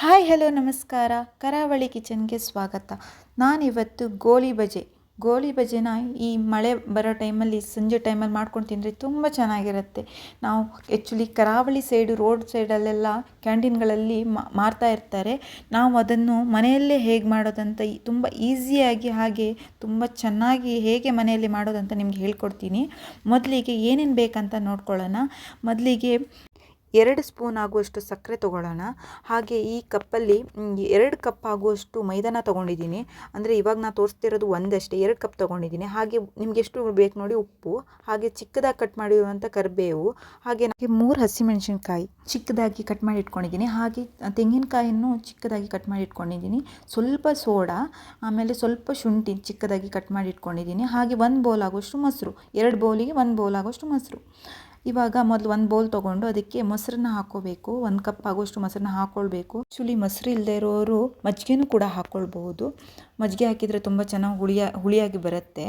Hi, hello, ನಮಸ್ಕಾರ. ಕರಾವಳಿ ಕಿಚನ್ಗೆ ಸ್ವಾಗತ. ನಾನಿವತ್ತು ಗೋಳಿ ಬಜೆ. ಗೋಳಿ ಬಜೆನ ಈ ಮಳೆ ಬರೋ ಟೈಮಲ್ಲಿ ಸಂಜೆ ಟೈಮಲ್ಲಿ ಮಾಡ್ಕೊಂಡು ತಿಂದರೆ ತುಂಬ ಚೆನ್ನಾಗಿರುತ್ತೆ. ನಾವು ಆ್ಯಕ್ಚುಲಿ ಕರಾವಳಿ ಸೈಡು, ರೋಡ್ ಸೈಡಲ್ಲೆಲ್ಲ ಕ್ಯಾಂಟೀನ್ಗಳಲ್ಲಿ ಮಾರ್ತಾ ಇರ್ತಾರೆ. ನಾವು ಅದನ್ನು ಮನೆಯಲ್ಲೇ ಹೇಗೆ ಮಾಡೋದಂತ ತುಂಬ ಈಸಿಯಾಗಿ ಹಾಗೆ ತುಂಬ ಚೆನ್ನಾಗಿ ಹೇಗೆ ಮನೆಯಲ್ಲಿ ಮಾಡೋದಂತ ನಿಮ್ಗೆ ಹೇಳ್ಕೊಡ್ತೀನಿ. ಮೊದಲಿಗೆ ಏನೇನು ಬೇಕಂತ ನೋಡ್ಕೊಳ್ಳೋಣ. ಮೊದಲಿಗೆ ಎರಡು ಸ್ಪೂನ್ ಆಗುವಷ್ಟು ಸಕ್ಕರೆ ತೊಗೊಳ್ಳೋಣ. ಹಾಗೆ ಈ ಕಪ್ಪಲ್ಲಿ ಎರಡು ಕಪ್ ಆಗುವಷ್ಟು ಮೈದಾನ ತೊಗೊಂಡಿದ್ದೀನಿ. ಅಂದರೆ ಇವಾಗ ನಾನು ತೋರಿಸ್ತಿರೋದು ಒಂದಷ್ಟೇ, ಎರಡು ಕಪ್ ತೊಗೊಂಡಿದ್ದೀನಿ. ಹಾಗೆ ನಿಮ್ಗೆ ಎಷ್ಟು ಬೇಕು ನೋಡಿ ಉಪ್ಪು, ಹಾಗೆ ಚಿಕ್ಕದಾಗಿ ಕಟ್ ಮಾಡಿರುವಂಥ ಕರಿಬೇವು, ಹಾಗೆ ನನಗೆ ಮೂರು ಹಸಿಮೆಣಸಿನ್ಕಾಯಿ ಚಿಕ್ಕದಾಗಿ ಕಟ್ ಮಾಡಿ ಇಟ್ಕೊಂಡಿದ್ದೀನಿ. ಹಾಗೆ ತೆಂಗಿನಕಾಯನ್ನು ಚಿಕ್ಕದಾಗಿ ಕಟ್ ಮಾಡಿ ಇಟ್ಕೊಂಡಿದ್ದೀನಿ. ಸ್ವಲ್ಪ ಸೋಡಾ, ಆಮೇಲೆ ಸ್ವಲ್ಪ ಶುಂಠಿ ಚಿಕ್ಕದಾಗಿ ಕಟ್ ಮಾಡಿ ಇಟ್ಕೊಂಡಿದ್ದೀನಿ. ಹಾಗೆ ಒಂದು ಬೌಲ್ ಆಗುವಷ್ಟು ಮೊಸರು, ಎರಡು ಬೌಲಿಗೆ ಒಂದು ಬೌಲ್ ಆಗುವಷ್ಟು ಮೊಸರು. ಇವಾಗ ಮೊದಲು ಒಂದು ಬೌಲ್ ತೊಗೊಂಡು ಅದಕ್ಕೆ ಮೊಸರನ್ನ ಹಾಕೋಬೇಕು. ಒಂದು ಕಪ್ ಆಗುವಷ್ಟು ಮೊಸರನ್ನ ಹಾಕ್ಕೊಳ್ಬೇಕು ಆ್ಯಕ್ಚುಲಿ ಮೊಸರು ಇಲ್ಲದೆ ಇರೋರು ಮಜ್ಜಿಗೆನೂ ಕೂಡ ಹಾಕ್ಕೊಳ್ಬಹುದು ಮಜ್ಜಿಗೆ ಹಾಕಿದರೆ ತುಂಬ ಚೆನ್ನಾಗಿ ಹುಳಿಯ, ಹುಳಿಯಾಗಿ ಬರುತ್ತೆ.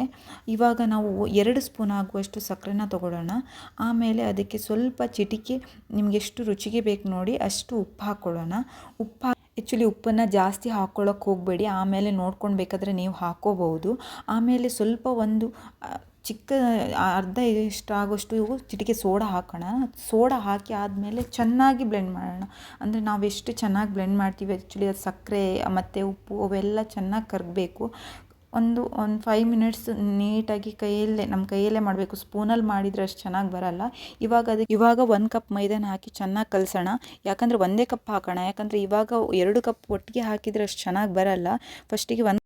ಇವಾಗ ನಾವು ಎರಡು ಸ್ಪೂನ್ ಆಗುವಷ್ಟು ಸಕ್ಕರೆನ ತೊಗೊಳ್ಳೋಣ. ಆಮೇಲೆ ಅದಕ್ಕೆ ಸ್ವಲ್ಪ ಚಿಟಿಕೆ, ನಿಮ್ಗೆ ಎಷ್ಟು ರುಚಿಗೆ ಬೇಕು ನೋಡಿ ಅಷ್ಟು ಉಪ್ಪು ಹಾಕ್ಕೊಳ್ಳೋಣ ಉಪ್ಪು ಆ್ಯಕ್ಚುಲಿ ಉಪ್ಪನ್ನು ಜಾಸ್ತಿ ಹಾಕ್ಕೊಳ್ಳೋಕೆ ಹೋಗಬೇಡಿ. ಆಮೇಲೆ ನೋಡ್ಕೊಂಡು ನೀವು ಹಾಕ್ಕೋಬಹುದು ಆಮೇಲೆ ಸ್ವಲ್ಪ ಒಂದು ಚಿಕ್ಕ ಅರ್ಧ ಇಷ್ಟು ಆಗೋಷ್ಟು ಚಿಟಿಕೆ ಸೋಡಾ ಹಾಕೋಣ. ಸೋಡಾ ಹಾಕಿ ಆದಮೇಲೆ ಚೆನ್ನಾಗಿ ಬ್ಲೆಂಡ್ ಮಾಡೋಣ. ಅಂದರೆ ನಾವು ಎಷ್ಟು ಚೆನ್ನಾಗಿ ಬ್ಲೆಂಡ್ ಮಾಡ್ತೀವಿ ಆ್ಯಕ್ಚುಲಿ ಅದು ಸಕ್ಕರೆ ಮತ್ತು ಉಪ್ಪು ಅವೆಲ್ಲ ಚೆನ್ನಾಗಿ ಕರಗಬೇಕು. ಒಂದು ಒಂದು ಫೈವ್ ಮಿನಿಟ್ಸ್ ನೀಟಾಗಿ ಕೈಯಲ್ಲೇ ನಮ್ಮ ಕೈಯಲ್ಲೇ ಮಾಡಬೇಕು. ಸ್ಪೂನಲ್ಲಿ ಮಾಡಿದರೆ ಅಷ್ಟು ಚೆನ್ನಾಗಿ ಬರಲ್ಲ. ಇವಾಗ ಅದಕ್ಕೆ ಇವಾಗ ಒಂದು ಕಪ್ ಮೈದಾನ ಹಾಕಿ ಚೆನ್ನಾಗಿ ಕಲಸೋಣ. ಯಾಕಂದರೆ ಒಂದೇ ಕಪ್ ಹಾಕೋಣ. ಯಾಕಂದರೆ ಇವಾಗ ಎರಡು ಕಪ್ ಒಟ್ಟಿಗೆ ಹಾಕಿದರೆ ಅಷ್ಟು ಚೆನ್ನಾಗಿ ಬರಲ್ಲ. ಫಸ್ಟಿಗೆ ಒಂದು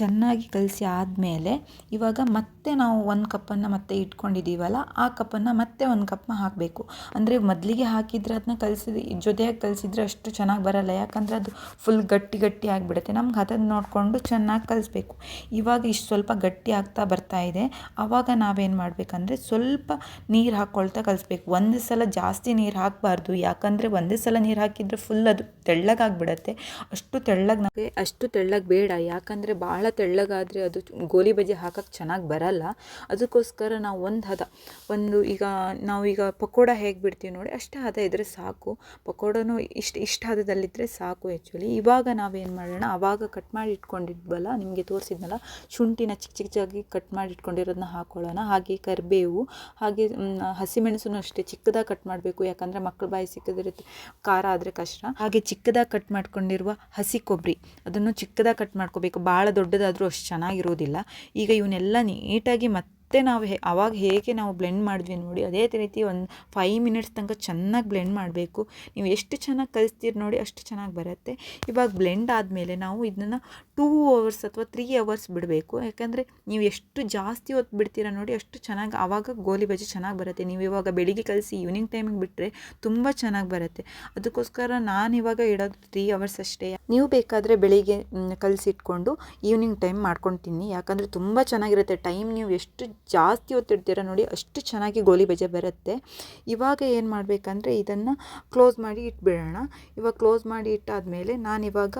ಚೆನ್ನಾಗಿ ಕಲಸಿ ಆದಮೇಲೆ ಇವಾಗ ಮತ್ತೆ ನಾವು ಒಂದು ಕಪ್ಪನ್ನು ಮತ್ತೆ ಇಟ್ಕೊಂಡಿದ್ದೀವಲ್ಲ ಆ ಕಪ್ಪನ್ನು ಮತ್ತೆ ಒಂದು ಕಪ್ನ ಹಾಕಬೇಕು. ಅಂದರೆ ಮೊದಲಿಗೆ ಹಾಕಿದರೆ ಅದನ್ನ ಕಲಸಿದ, ಜೊತೆಯಾಗಿ ಕಲಸಿದ್ರೆ ಅಷ್ಟು ಚೆನ್ನಾಗಿ ಬರಲ್ಲ. ಯಾಕಂದರೆ ಅದು ಫುಲ್ ಗಟ್ಟಿ ಗಟ್ಟಿ ಆಗಿಬಿಡುತ್ತೆ. ನಮ್ಗೆ ಅದನ್ನು ನೋಡಿಕೊಂಡು ಚೆನ್ನಾಗಿ ಕಲಿಸ್ಬೇಕು. ಇವಾಗ ಇಷ್ಟು ಸ್ವಲ್ಪ ಗಟ್ಟಿ ಆಗ್ತಾ ಬರ್ತಾ ಇದೆ. ಆವಾಗ ನಾವೇನು ಮಾಡಬೇಕಂದ್ರೆ ಸ್ವಲ್ಪ ನೀರು ಹಾಕ್ಕೊಳ್ತಾ ಕಲಿಸ್ಬೇಕು. ಒಂದು ಸಲ ಜಾಸ್ತಿ ನೀರು ಹಾಕಬಾರ್ದು. ಯಾಕಂದರೆ ಒಂದೇ ಸಲ ನೀರು ಹಾಕಿದರೆ ಫುಲ್ ಅದು ತೆಳ್ಳಗಾಗ್ಬಿಡತ್ತೆ. ಅಷ್ಟು ತೆಳ್ಳಗೆ ನಮಗೆ, ಅಷ್ಟು ತೆಳ್ಳಗೆ ಬೇಡ. ಯಾಕಂದರೆ ಭಾಳ ತೆಳ್ಳಗಾದರೆ ಅದು ಗೋಲಿ ಬಜೆ ಹಾಕಕ್ಕೆ ಚೆನ್ನಾಗಿ ಬರಲ್ಲ. ಅದಕ್ಕೋಸ್ಕರ ನಾವು ಒಂದು ಹದ, ಒಂದು ಈಗ ನಾವು ಈಗ ಪಕೋಡ ಹೇಗೆ ಬಿಡ್ತೀವಿ ನೋಡಿ, ಅಷ್ಟೇ ಹದ ಇದ್ದರೆ ಸಾಕು. ಪಕೋಡನೂ ಇಷ್ಟು ಇಷ್ಟು ಹದದಲ್ಲಿದ್ದರೆ ಸಾಕು ಆ್ಯಕ್ಚುಲಿ ಇವಾಗ ನಾವೇನು ಮಾಡೋಣ ಆವಾಗ ಕಟ್ ಮಾಡಿ ಇಟ್ಕೊಂಡಿದ್ವಲ್ಲ, ನಿಮಗೆ ತೋರಿಸಿದ್ನಲ್ಲ, ಶುಂಠಿನ ಚಿಕ್ಕ ಚಿಕ್ಕದಾಗಿ ಕಟ್ ಮಾಡಿ ಇಟ್ಕೊಂಡಿರೋದನ್ನ ಹಾಕೊಳ್ಳೋಣ. ಹಾಗೆ ಕರಿಬೇವು, ಹಾಗೆ ಹಸಿಮೆಣಸನ್ನು ಅಷ್ಟೇ ಚಿಕ್ಕದಾಗಿ ಕಟ್ ಮಾಡಬೇಕು. ಯಾಕಂದರೆ ಮಕ್ಕಳು ಬಾಯಿ ಸಿಕ್ಕಿದ್ರೆ ಖಾರ ಆದರೆ ಕಷ್ಟ. ಹಾಗೆ ಚಿಕ್ಕದಾಗಿ ಕಟ್ ಮಾಡ್ಕೊಂಡಿರುವ ಹಸಿ ಕೊಬ್ಬರಿ ಅದನ್ನು ಚಿಕ್ಕದಾಗಿ ಕಟ್ ಮಾಡ್ಕೋಬೇಕು. ಭಾಳ ದೊಡ್ಡದಾದರೂ ಅಷ್ಟು ಚೆನ್ನಾಗಿರೋದಿಲ್ಲ. ಈಗ ಇವನ್ನೆಲ್ಲ ನೀಟಾಗಿ ಮತ್ತೆ ನಾವು ಹೇ, ಅವಾಗ ಹೇಗೆ ನಾವು ಬ್ಲೆಂಡ್ ಮಾಡಿದ್ವಿ ನೋಡಿ, ಅದೇ ರೀತಿ ಒಂದು ಫೈವ್ ಮಿನಿಟ್ಸ್ ತನಕ ಚೆನ್ನಾಗಿ ಬ್ಲೆಂಡ್ ಮಾಡಬೇಕು. ನೀವು ಎಷ್ಟು ಚೆನ್ನಾಗಿ ಕಲಿಸ್ತೀರಿ ನೋಡಿ ಅಷ್ಟು ಚೆನ್ನಾಗಿ ಬರುತ್ತೆ. ಇವಾಗ ಬ್ಲೆಂಡ್ ಆದಮೇಲೆ ನಾವು ಇದನ್ನು ಟೂ ಅವರ್ಸ್ ಅಥವಾ ತ್ರೀ ಅವರ್ಸ್ ಬಿಡಬೇಕು. ಯಾಕಂದರೆ ನೀವು ಎಷ್ಟು ಜಾಸ್ತಿ ಹೊತ್ತು ಬಿಡ್ತೀರಾ ನೋಡಿ ಅಷ್ಟು ಚೆನ್ನಾಗಿ ಆವಾಗ ಗೋಲಿ ಬಜ್ಜಿ ಚೆನ್ನಾಗಿ ಬರುತ್ತೆ. ನೀವು ಇವಾಗ ಬೆಳಿಗ್ಗೆ ಕಲಿಸಿ ಈವ್ನಿಂಗ್ ಟೈಮಿಗೆ ಬಿಟ್ಟರೆ ತುಂಬ ಚೆನ್ನಾಗಿ ಬರುತ್ತೆ. ಅದಕ್ಕೋಸ್ಕರ ನಾನು ಇವಾಗ ಇಡೋದು ತ್ರೀ ಅವರ್ಸ್ ಅಷ್ಟೇ. ನೀವು ಬೇಕಾದರೆ ಬೆಳಿಗ್ಗೆ ಕಲಸಿಟ್ಕೊಂಡು ಈವ್ನಿಂಗ್ ಟೈಮ್ ಮಾಡ್ಕೊಂಡು ತಿನ್ನಿ. ಯಾಕಂದರೆ ತುಂಬ ಚೆನ್ನಾಗಿರುತ್ತೆ. ಟೈಮ್ ನೀವು ಎಷ್ಟು ಜಾಸ್ತಿ ಹೊತ್ತಿಡ್ತೀರ ನೋಡಿ, ಅಷ್ಟು ಚೆನ್ನಾಗಿ ಗೋಲಿ ಬಜೆ ಬರುತ್ತೆ. ಇವಾಗ ಏನು ಮಾಡಬೇಕಂದ್ರೆ, ಇದನ್ನು ಕ್ಲೋಸ್ ಮಾಡಿ ಇಟ್ಬಿಡೋಣ. ಇವಾಗ ಕ್ಲೋಸ್ ಮಾಡಿ ಇಟ್ಟಾದಮೇಲೆ ನಾನಿವಾಗ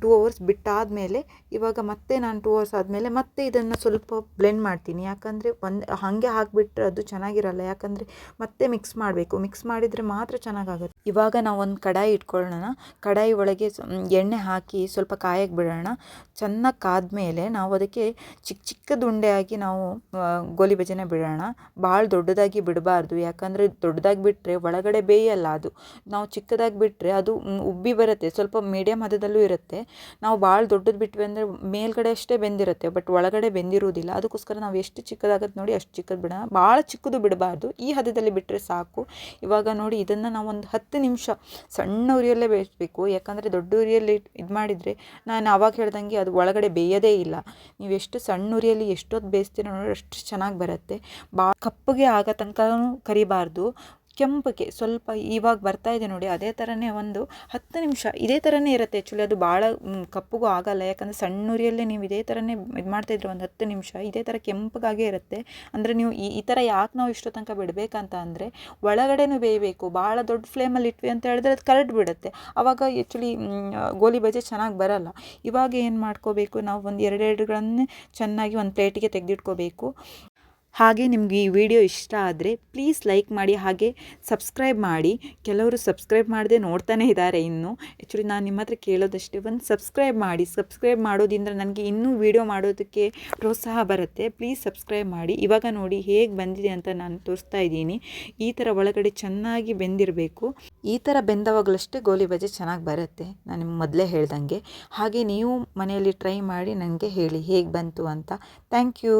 ಟೂ ಅವರ್ಸ್ ಬಿಟ್ಟಾದಮೇಲೆ ಇವಾಗ ಮತ್ತೆ ನಾನು ಟೂ ಅವರ್ಸ್ ಆದಮೇಲೆ ಮತ್ತೆ ಇದನ್ನು ಸ್ವಲ್ಪ ಬ್ಲೆಂಡ್ ಮಾಡ್ತೀನಿ. ಯಾಕಂದರೆ ಒಂದು, ಹಾಗೆ ಹಾಕಿಬಿಟ್ರೆ ಅದು ಚೆನ್ನಾಗಿರಲ್ಲ. ಯಾಕಂದರೆ ಮತ್ತೆ ಮಿಕ್ಸ್ ಮಾಡಬೇಕು. ಮಿಕ್ಸ್ ಮಾಡಿದರೆ ಮಾತ್ರ ಚೆನ್ನಾಗಾಗುತ್ತೆ. ಇವಾಗ ನಾವು ಒಂದು ಕಡಾಯಿ ಇಟ್ಕೊಳ್ಳೋಣ. ಕಡಾಯಿ ಒಳಗೆ ಎಣ್ಣೆ ಹಾಕಿ ಸ್ವಲ್ಪ ಕಾಯಕ್ಕೆ ಬಿಡೋಣ. ಚೆನ್ನಾಗಿ ಕಾದ್ಮೇಲೆ ನಾವು ಅದಕ್ಕೆ ಚಿಕ್ಕ ಚಿಕ್ಕ ಉಂಡೆಯಾಗಿ ನಾವು ಗೋಲಿ ಬಜೆನ ಬಿಡೋಣ. ಭಾಳ ದೊಡ್ಡದಾಗಿ ಬಿಡಬಾರ್ದು. ಯಾಕಂದರೆ ದೊಡ್ಡದಾಗಿ ಬಿಟ್ಟರೆ ಒಳಗಡೆ ಬೇಯಲ್ಲ ಅದು. ನಾವು ಚಿಕ್ಕದಾಗಿ ಬಿಟ್ಟರೆ ಅದು ಉಬ್ಬಿ ಬರುತ್ತೆ. ಸ್ವಲ್ಪ ಮೀಡಿಯಮ್ ಹದದಲ್ಲೂ ಇರುತ್ತೆ. ನಾವು ಭಾಳ ದೊಡ್ಡದು ಬಿಟ್ವಿ ಅಂದರೆ ಮೇಲ್ಗಡೆ ಅಷ್ಟೇ ಬೆಂದಿರುತ್ತೆ, ಬಟ್ ಒಳಗಡೆ ಬೆಂದಿರುವುದಿಲ್ಲ ಅದಕ್ಕೋಸ್ಕರ ನಾವು ಎಷ್ಟು ಚಿಕ್ಕದಾಗತ್ತೆ ನೋಡಿ ಅಷ್ಟು ಚಿಕ್ಕದು ಬಿಡೋಣ. ಭಾಳ ಚಿಕ್ಕದು ಬಿಡಬಾರ್ದು. ಈ ಹದದಲ್ಲಿ ಬಿಟ್ಟರೆ ಸಾಕು. ಇವಾಗ ನೋಡಿ ಇದನ್ನು ನಾವು ಒಂದು ಹತ್ತು ನಿಮಿಷ ಸಣ್ಣ ಉರಿಯಲ್ಲೇ ಬೇಯಿಸಬೇಕು. ಯಾಕಂದರೆ ದೊಡ್ಡ ಉರಿಯಲ್ಲಿ ಇದು ಮಾಡಿದರೆ ನಾನು ಆವಾಗ ಹೇಳ್ದಂಗೆ ಅದು ಒಳಗಡೆ ಬೇಯೋದೇ ಇಲ್ಲ. ನೀವು ಎಷ್ಟು ಸಣ್ಣ ಉರಿಯಲ್ಲಿ ಎಷ್ಟೊತ್ತು ಬೇಯಿಸ್ತೀರೋ ನೋಡಿ ಅಷ್ಟು ಚೆನ್ನಾಗಿ ಬರುತ್ತೆ. ಭಾಳ ಕಪ್ಪಗೆ ಆಗೋ ತನಕ ಕರಿಬಾರ್ದು. ಕೆಂಪಗೆ ಸ್ವಲ್ಪ ಇವಾಗ ಬರ್ತಾ ಇದೆ ನೋಡಿ, ಅದೇ ಥರನೇ ಒಂದು ಹತ್ತು ನಿಮಿಷ ಇದೇ ಥರನೇ ಇರುತ್ತೆ ಆ್ಯಕ್ಚುಲಿ ಅದು ಭಾಳ ಕಪ್ಪಗೂ ಆಗಲ್ಲ. ಯಾಕಂದರೆ ಸಣ್ಣ ಉರಿಯಲ್ಲೇ ನೀವು ಇದೇ ಥರನೇ ಇದು ಮಾಡ್ತಾಯಿದ್ರೆ ಒಂದು ಹತ್ತು ನಿಮಿಷ ಇದೇ ಥರ ಕೆಂಪಗಾಗೇ ಇರುತ್ತೆ. ಅಂದರೆ ನೀವು ಈ ಈ ಥರ ಯಾಕೆ ನಾವು ಇಷ್ಟೋ ತನಕ ಬಿಡಬೇಕಂತ ಅಂದರೆ ಒಳಗಡೆನೂ ಬೇಯಬೇಕು. ಭಾಳ ದೊಡ್ಡ ಫ್ಲೇಮಲ್ಲಿ ಇಟ್ವಿ ಅಂತ ಹೇಳಿದ್ರೆ ಅದು ಕರಟ್ ಬಿಡುತ್ತೆ. ಆವಾಗ ಆ್ಯಕ್ಚುಲಿ ಗೋಲಿ ಬಜೆ ಚೆನ್ನಾಗಿ ಬರಲ್ಲ. ಇವಾಗ ಏನು ಮಾಡ್ಕೋಬೇಕು? ನಾವು ಒಂದು ಎರಡೆರಡುಗಳನ್ನೇ ಚೆನ್ನಾಗಿ ಒಂದು ಪ್ಲೇಟಿಗೆ ತೆಗೆದಿಟ್ಕೋಬೇಕು. ಹಾಗೆ ನಿಮಗೆ ಈ ವಿಡಿಯೋ ಇಷ್ಟ ಆದರೆ ಪ್ಲೀಸ್ ಲೈಕ್ ಮಾಡಿ, ಹಾಗೆ ಸಬ್ಸ್ಕ್ರೈಬ್ ಮಾಡಿ. ಕೆಲವರು ಸಬ್ಸ್ಕ್ರೈಬ್ ಮಾಡದೆ ನೋಡ್ತಾನೆ ಇದ್ದಾರೆ ಇನ್ನೂ. ಆ್ಯಕ್ಚುಲಿ ನಾನು ನಿಮ್ಮ ಹತ್ರ ಕೇಳೋದಷ್ಟೇ, ಒಂದು ಸಬ್ಸ್ಕ್ರೈಬ್ ಮಾಡಿ. ಸಬ್ಸ್ಕ್ರೈಬ್ ಮಾಡೋದ್ರಿಂದ ನನಗೆ ಇನ್ನೂ ವಿಡಿಯೋ ಮಾಡೋದಕ್ಕೆ ಪ್ರೋತ್ಸಾಹ ಬರುತ್ತೆ. ಪ್ಲೀಸ್ ಸಬ್ಸ್ಕ್ರೈಬ್ ಮಾಡಿ. ಇವಾಗ ನೋಡಿ ಹೇಗೆ ಬಂದಿದೆ ಅಂತ ನಾನು ತೋರಿಸ್ತಾ ಇದ್ದೀನಿ. ಈ ಥರ ಒಳಗಡೆ ಚೆನ್ನಾಗಿ ಬೆಂದಿರಬೇಕು. ಈ ಥರ ಬೆಂದವಾಗಲಷ್ಟೇ ಗೋಲಿ ಬಜೆ ಚೆನ್ನಾಗಿ ಬರುತ್ತೆ. ನಾನು ನಿಮ್ಗೆ ಮೊದಲೇ ಹೇಳ್ದಂಗೆ. ಹಾಗೆ ನೀವು ಮನೆಯಲ್ಲಿ ಟ್ರೈ ಮಾಡಿ ನನಗೆ ಹೇಳಿ ಹೇಗೆ ಬಂತು ಅಂತ. Thank you